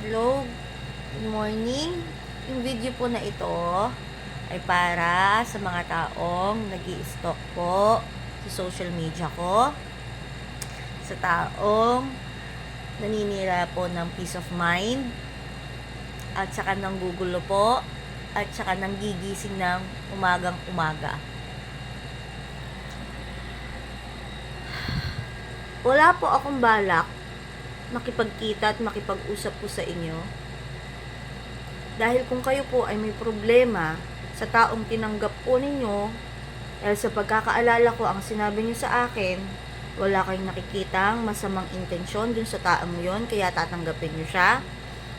Hello, good morning. Yung video po na ito ay para sa mga taong nag stalk po sa social media ko. Sa taong naninira po ng peace of mind at saka ng gugulo po at saka ng gigising ng umagang umaga. Wala po akong balak makipagkita at makipag-usap po sa inyo. Dahil kung kayo po ay may problema sa taong tinanggap po ninyo, dahil sa pagkakaalala ko ang sinabi niyo sa akin, wala kayong nakikitang masamang intensyon dun sa taong yon kaya tatanggapin niyo siya.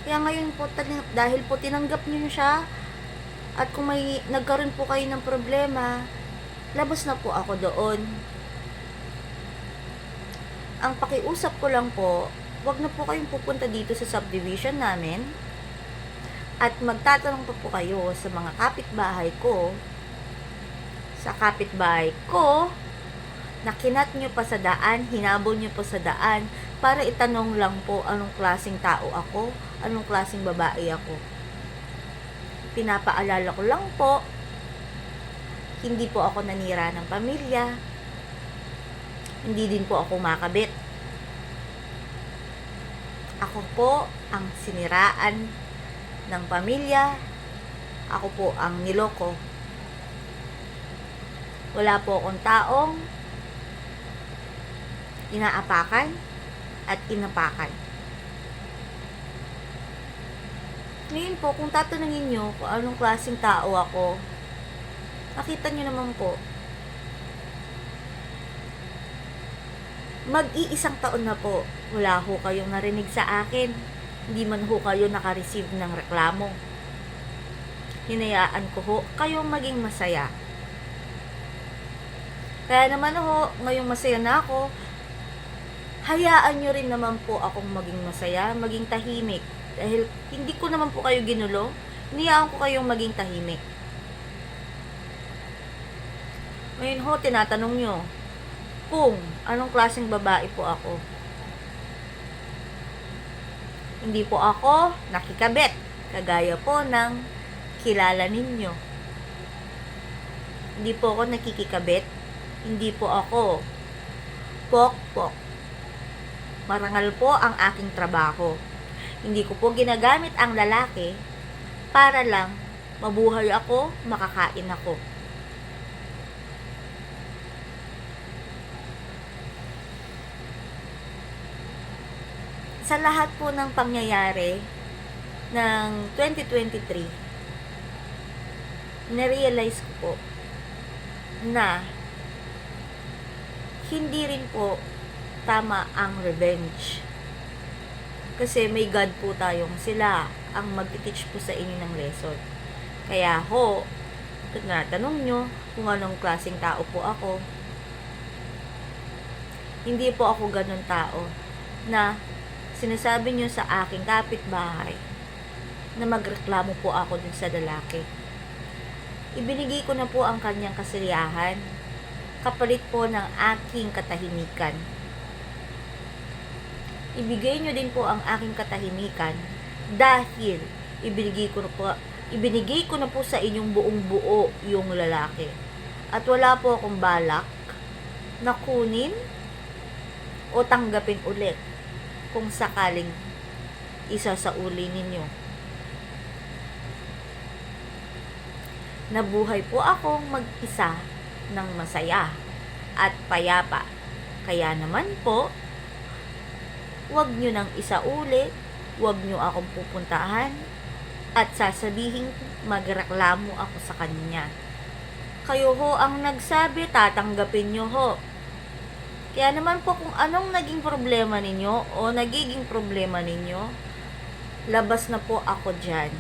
Kaya ngayon po, dahil po tinanggap niyo siya, at kung may nagkaroon po kayo ng problema, labas na po ako doon. Ang pakiusap ko lang po, wag na po kayong pupunta dito sa subdivision namin at magtatanong pa po kayo sa mga kapitbahay ko sa kapitbahay ko na kinat nyo pa sa daan, hinabol nyo pa sa daan para itanong lang po anong klaseng tao ako, anong klaseng babae ako. Pinapaalala ko lang po, hindi po ako nanira ng pamilya, hindi din po ako makabit. Ako po ang siniraan ng pamilya. Ako po ang niloko. Wala po akong taong inaapakan at inapakan. Ngayon po, kung tatanungin nyo kung anong klaseng tao ako, nakita nyo naman po, mag-iisang taon na po, wala ho kayong narinig sa akin. Hindi man ho kayo nakareceive ng reklamo. Hinayaan ko ho kayong maging masaya. Kaya naman ho, ngayong masaya na ako, hayaan nyo rin naman po akong maging masaya, maging tahimik. Dahil hindi ko naman po kayo ginulo, hinayaan ko kayong maging tahimik. Ngayon ho, tinatanong nyo, kung anong klaseng babae po ako. Hindi po ako nakikabit, kagaya po ng kilala ninyo. Hindi po ako nakikikabit, hindi po ako pok-pok. Marangal po ang aking trabaho. Hindi ko po ginagamit ang lalaki para lang mabuhay ako, makakain ako. Sa lahat po ng pangyayari ng 2023, na-realize ko po na hindi rin po tama ang revenge. Kasi may God po tayong sila ang magti-teach po sa inyo ng lesson. Kaya ho, kung natanong nyo kung anong klaseng tao po ako, hindi po ako ganun tao na sinasabi nyo sa aking kapitbahay na magreklamo po ako dun sa lalaki. Ibinigay ko na po ang kanyang kasiyahan kapalit po ng aking katahimikan. Ibigay nyo din po ang aking katahimikan dahil ibinigay ko na po ibinigay ko na po sa inyong buong buo yung lalaki. At wala po akong balak na kunin o tanggapin ulit kung sakaling isa sa uli ninyo. Nabuhay po akong mag-isa ng masaya at payapa. Kaya naman po, wag nyo nang isa uli, wag nyo akong pupuntahan, at sasabihin magreklamo ako sa kanya. Kayo ho ang nagsabi, tatanggapin nyo ho. Kaya naman po kung anong naging problema ninyo o nagiging problema ninyo, labas na po ako dyan.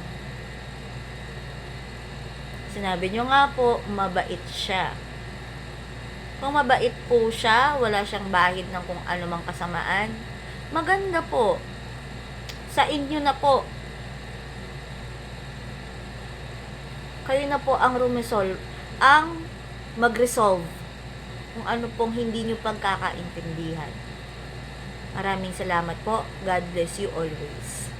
Sinabi nyo nga po, mabait siya. Kung mabait po siya, wala siyang bahid ng kung ano mang kasamaan, maganda po. Sa inyo na po. Kayo na po ang rumisol, ang mag-resolve kung ano pong hindi nyo pagkakaintindihan. Maraming salamat po. God bless you always.